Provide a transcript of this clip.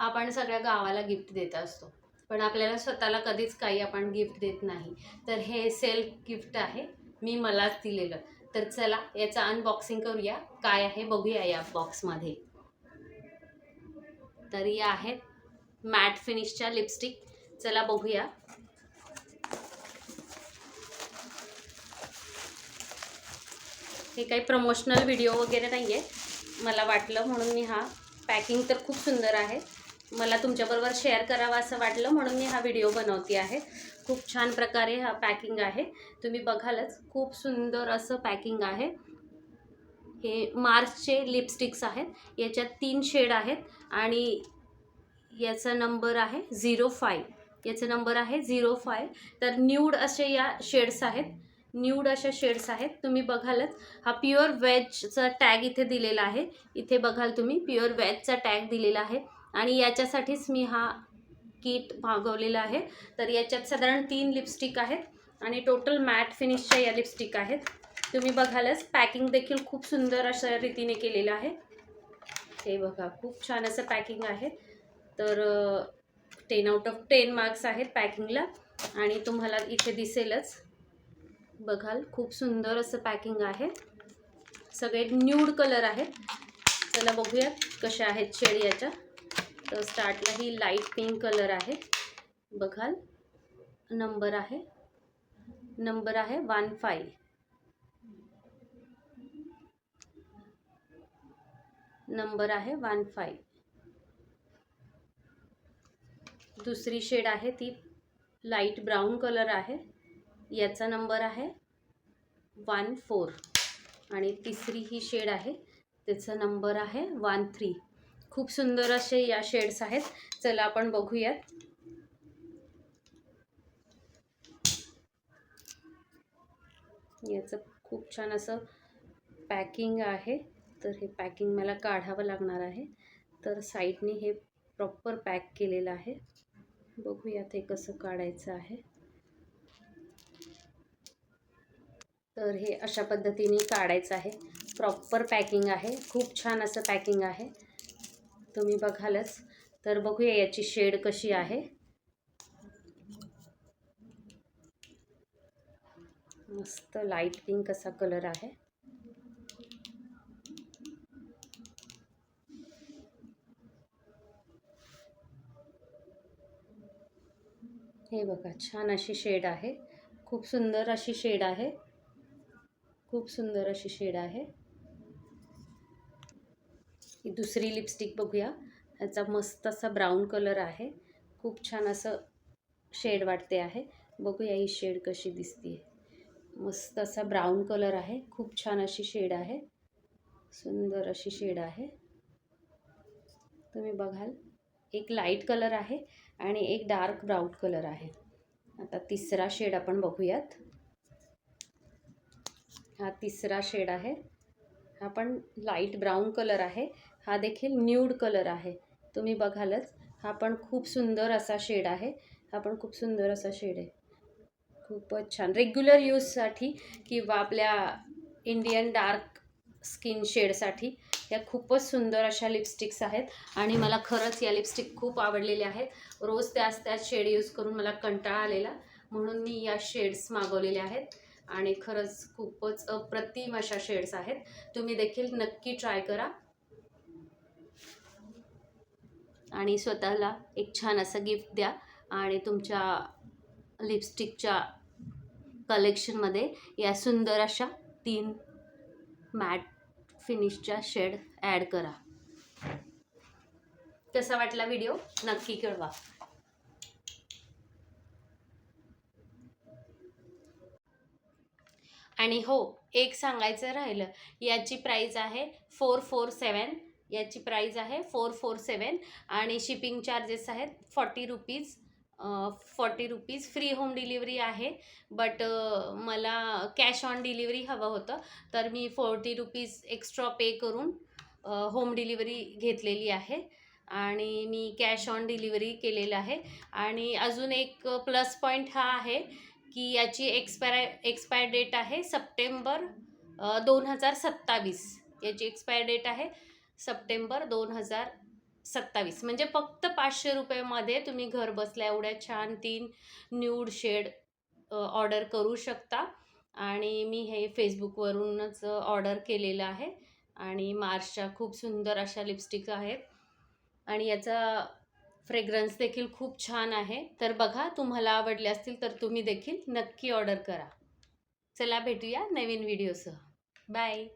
आपण सगळ्या गावाला गिफ्ट देत असतो. पण आपल्याला स्वतःला कधीच काही आपण गिफ्ट देत नाही. तर हे सेल्फ गिफ्ट आहे. मी मलाच दिलेलं. तर चला याचं अनबॉक्सिंग करूया. काय आहे बघूया या बॉक्समध्ये तर या आहेत मॅट फिनिशच्या लिपस्टिक चला बघूया. हे काही प्रमोशनल व्हिडिओ वगैरे नाही आहे मला वाटलं म्हणून मी हा पॅकिंग तर खूप सुंदर आहे. मला तुमच्याबरोबर शेअर करावा असं वाटलं म्हणून मी हा व्हिडिओ बनवते आहे. खूप छान प्रकारे हा पॅकिंग आहे. तुम्ही बघालच खूप सुंदर असं पॅकिंग आहे. हे मार्सचे लिपस्टिक्स आहेत. याच्यात तीन शेड आहेत आणि याचा नंबर आहे झिरो फाय याचा नंबर आहे झिरो फाय तर न्यूड असे या शेड्स आहेत. न्यूड अशा शेड्स आहेत. तुम्ही बघालच. हा प्युअर व्हेजचा टॅग इथे दिलेला आहे. इथे बघाल तुम्ही प्युअर व्हेजचा टॅग दिलेला आहे. आणि याच्यासाठीच मी हा किट मागवलेला आहे. तर याच्यात साधारण तीन लिपस्टिक आहेत आणि टोटल मॅट फिनिशच्या या लिपस्टिक आहेत. तुम्ही बघालच पॅकिंग देखील खूप सुंदर अशा रीतीने केलेलं आहे. हे बघा खूप छान असं पॅकिंग आहे. तर ten out of ten marks आहेत पॅकिंगला आणि तुम्हाला इथे दिसेलच. बघाल खूप सुंदर असं पॅकिंग आहे. सगळे न्यूड कलर आहेत. चला बघूयात कशा आहेत शेड याच्या. तर स्टार्टला ही लाइट पिंक कलर आहे. बघाल. नंबर आहे. नंबर आहे वन फाय नंबर आहे वन फाय दुसरी शेड आहे ती लाइट ब्राऊन कलर आहे. याचा नंबर आहे वन फोर. आणि तिसरी ही शेड आहे. त्याचा नंबर आहे वन थ्री. खूप सुंदर असे या शेड्स आहेत. चला आपण बघूयात. याचं खूप छान असं पॅकिंग आहे. तर हे पॅकिंग मला काढावं लागणार आहे. तर साईडने हे प्रॉपर पॅक केलेलं आहे. बघूयात हे कसं काढायचं आहे. तर हे अशा पद्धतीने काढायचं आहे. प्रॉपर पॅकिंग आहे. खूप छान असं पॅकिंग आहे. तुम्ही बघालच. तर बघूया याची शेड कशी आहे. मस्त लाइट पिंक असा कलर आहे. हे बघा छान अशी शेड आहे. खूप सुंदर अशी शेड आहे. खूप सुंदर अशी शेड आहे. ही दुसरी लिपस्टिक बघूया. ह्याचा मस्त असा ब्राऊन कलर आहे. खूप छान असं शेड वाटते आहे. बघूया ही शेड कशी दिसते मस्त असा ब्राऊन कलर आहे. खूप छान अशी शेड आहे. सुंदर अशी शेड आहे. तुम्ही बघाल. एक लाइट कलर आहे आणि एक डार्क ब्राऊन कलर आहे. आता तिसरा शेड आपण बघूयात. हा तिसरा शेड आहे. हा पण लाइट ब्राऊन कलर आहे. हा देखील न्यूड कलर आहे. तुम्ही बघालच हा पण खूप सुंदर असा शेड आहे. हा पण खूप सुंदर असा शेड आहे. खूपच छान. रेग्युलर यूजसाठी किंवा आपल्या इंडियन डार्क स्किन शेडसाठी या खूपच सुंदर अशा लिपस्टिक्स आहेत. आणि मला खरंच या लिपस्टिक खूप आवडलेल्या आहेत. रोज त्याच त्याच शेड यूज करून मला कंटाळा आलेला. म्हणून मी या शेड्स मागवलेल्या आहेत. आणि खरंच खूपच अप्रतिम अशा शेड्स आहेत. तुम्ही देखील नक्की ट्राय करा. आणि स्वतःला एक छान असं गिफ्ट द्या. आणि तुमच्या लिपस्टिकच्या कलेक्शनमध्ये या सुंदर अशा तीन मॅट फिनिशच्या शेड ॲड करा. कसा वाटला व्हिडिओ नक्की कळवा. आणि हो एक सांगायचं राहिलं याची प्राईज आहे फोर फोर सेवन याची प्राईज आहे फोर फोर सेवन आणि शिपिंग चार्जेस आहेत forty rupees forty rupees free home delivery आहे बट मला कॅश ऑन डिलिव्हरी हवं होतं. तर मी फोर्टी रुपीज एक्स्ट्रा पे करून होम डिलिव्हरी घेतलेली आहे आणि मी कॅश ऑन डिलिव्हरी केलेलं आहे. आणि अजून एक प्लस पॉईंट हा आहे की याची एक्सपायर एक्सपायर डेट आहे सप्टेंबर दोन हजार सत्तावीस. याची एक्सपायर डेट आहे. सप्टेंबर दोन हजार सत्तावीस. म्हणजे फक्त पाचशे रुपयामध्ये तुम्ही घर बसल्या एवढ्या छान तीन न्यूड शेड ऑर्डर करू शकता. आणि मी हे फेसबुकवरूनच ऑर्डर केलेलं आहे. आणि मार्चच्या खूप सुंदर अशा लिपस्टिक आहेत. आणि याचा फ्रेग्रन्स देखील खूप छान आहे. तर बघा तुम्हाला आवडले असतील तर तुम्ही देखील नक्की ऑर्डर करा. चला भेटूया नवीन व्हिडिओसह. बाय.